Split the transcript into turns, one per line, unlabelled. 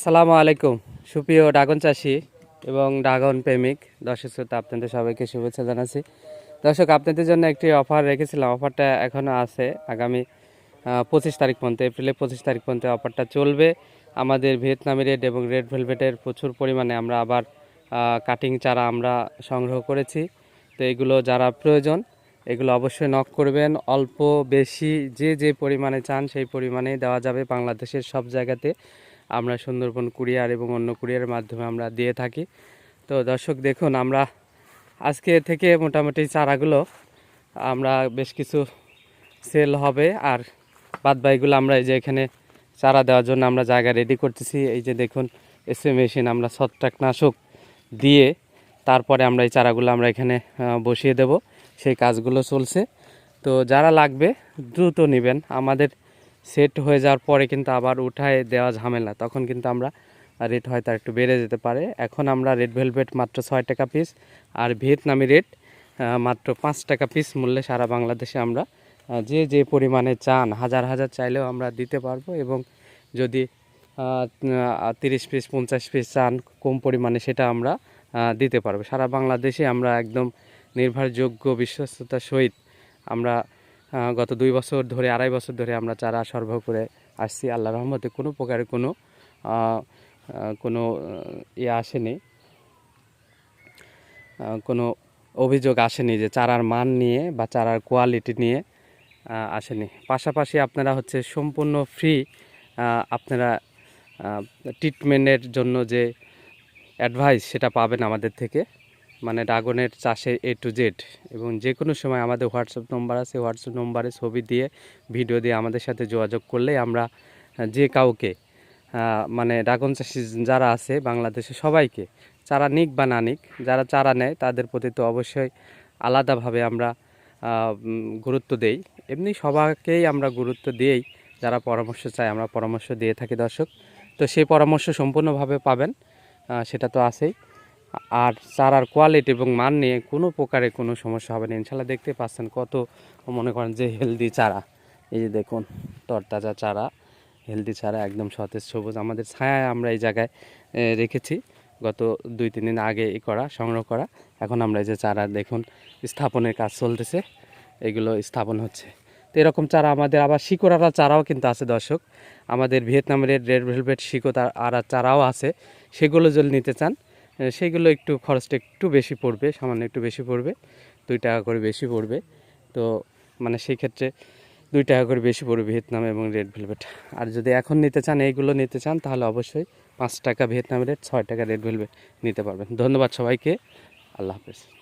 আসসালামু আলাইকুম। সুপ্রিয় ড্রাগন চাষি এবং ড্রাগন প্রেমিক, দর্শক শ্রোতা, আপনাদের সবাইকে শুভেচ্ছা জানাচ্ছি। দর্শক, আপনাদের জন্য একটি অফার রেখেছিলাম। অফারটা এখনও আছে। আগামী পঁচিশ তারিখ পর্যন্ত, এপ্রিলের পঁচিশ তারিখ পর্যন্ত অফারটা চলবে। আমাদের ভিয়েতনামি রেড এবং রেড ভেলভেটের প্রচুর পরিমাণে আমরা আবার কাটিং চারা আমরা সংগ্রহ করেছি। তো এগুলো যারা প্রয়োজন, এগুলো অবশ্যই নক করবেন। অল্প বেশি যে যে পরিমাণে চান সেই পরিমাণেই দেওয়া যাবে বাংলাদেশের সব জায়গাতে। আমরা সুন্দরবন কুরিয়ার এবং অন্য কুরিয়ারের মাধ্যমে আমরা দিয়ে থাকি। তো দর্শক, দেখুন, আমরা আজকে থেকে মোটামুটি চারাগুলো আমরা বেশ কিছু সেল হবে আর বাদবাকিগুলো আমরা এই যে এখানে চারা দেওয়ার জন্য আমরা জায়গা রেডি করতেছি। এই যে দেখুন এসএ মেশিন আমরা ছত্রাকনাশক দিয়ে তারপরে আমরা এই চারাগুলো আমরা এখানে বসিয়ে দেব। সেই কাজগুলো চলছে। তো যারা লাগবে দ্রুত নেবেন। আমাদের সেট হয়ে যাওয়ার পরে কিন্তু আবার উঠায় দেওয়া ঝামেলা। তখন কিন্তু আমরা রেট হয়তো একটু বেড়ে যেতে পারে। এখন আমরা রেড ভেলভেট মাত্র ছয় টাকা পিস আর ভিয়েতনামি রেট মাত্র পাঁচ টাকা পিস মূল্যে সারা বাংলাদেশে আমরা যে যে পরিমাণে চান, হাজার হাজার চাইলেও আমরা দিতে পারব এবং যদি তিরিশ পিস পঞ্চাশ পিস চান, কম পরিমাণে সেটা আমরা দিতে পারব। সারা বাংলাদেশে আমরা একদম নির্ভরযোগ্য, বিশ্বস্ততার সহিত আমরা গত দুই বছর ধরে, আড়াই বছর ধরে আমরা চারা সরবরাহ করে আসছি। আল্লাহ রহমতে কোনো প্রকারের কোনো কোনো ইয়ে আসেনি। কোনো অভিযোগ আসেনি যে চারার মান নিয়ে বা চারার কোয়ালিটি নিয়ে আসেনি। পাশাপাশি আপনারা হচ্ছে সম্পূর্ণ ফ্রি আপনারা ট্রিটমেন্টের জন্য যে অ্যাডভাইস সেটা পাবেন আমাদের থেকে। মানে ড্রাগনের চাষে এ টু জেড এবং যে কোনো সময় আমাদের হোয়াটসঅ্যাপ নম্বর আছে, হোয়াটসঅ্যাপ নম্বরে ছবি দিয়ে, ভিডিও দিয়ে আমাদের সাথে যোগাযোগ করলে আমরা যে কাউকে মানে ড্রাগন চাষি যারা আছে বাংলাদেশে সবাইকে, চারা নিক বা না নিক, যারা চারা নেয় তাদের প্রতি তো অবশ্যই আলাদাভাবে আমরা গুরুত্ব দেই। এমনি সবাইকেই আমরা গুরুত্ব দিয়েই যারা পরামর্শ চাই আমরা পরামর্শ দিয়ে থাকি দর্শক। তো সেই পরামর্শ সম্পূর্ণভাবে পাবেন সেটা তো আছেই। আর চারার কোয়ালিটি এবং মান নিয়ে কোনো প্রকারে কোনো সমস্যা হবে না। ইনশাল্লাহ দেখতে পাচ্ছেন কত মনে করেন যে হেলদি চারা। এই যে দেখুন তরতাজা চারা হেলদি চারা একদম সতেজ সবুজ। আমাদের ছায়ায় আমরা এই জায়গায় রেখেছি। গত দুই তিন দিন আগে ই করা সংগ্রহ করা। এখন আমরা এই যে চারা দেখুন স্থাপনের কাজ চলতেছে। এগুলো স্থাপন হচ্ছে। তো এরকম চারা আমাদের আবার শিকড়ারা চারাও কিন্তু আছে দর্শক। আমাদের ভিয়েতনামের রেড ভেলভেট শিকো আর চারাও আছে। সেগুলো যদি নিতে চান এ, সেগুলো একটু খরচটা একটু বেশি পড়বে, সামান্য একটু বেশি পড়বে, দুই টাকা করে বেশি পড়বে। তো মানে সেই ক্ষেত্রে দুই টাকা করে বেশি পড়বে ভিয়েতনাম এবং রেড ভেলভেট। আর যদি এখন নিতে চান, এইগুলো নিতে চান, তাহলে অবশ্যই পাঁচ টাকা ভিয়েতনাম রেড, ছয় টাকা রেড ভেলভেট নিতে পারবেন। ধন্যবাদ সবাইকে, আল্লাহ হাফেজ।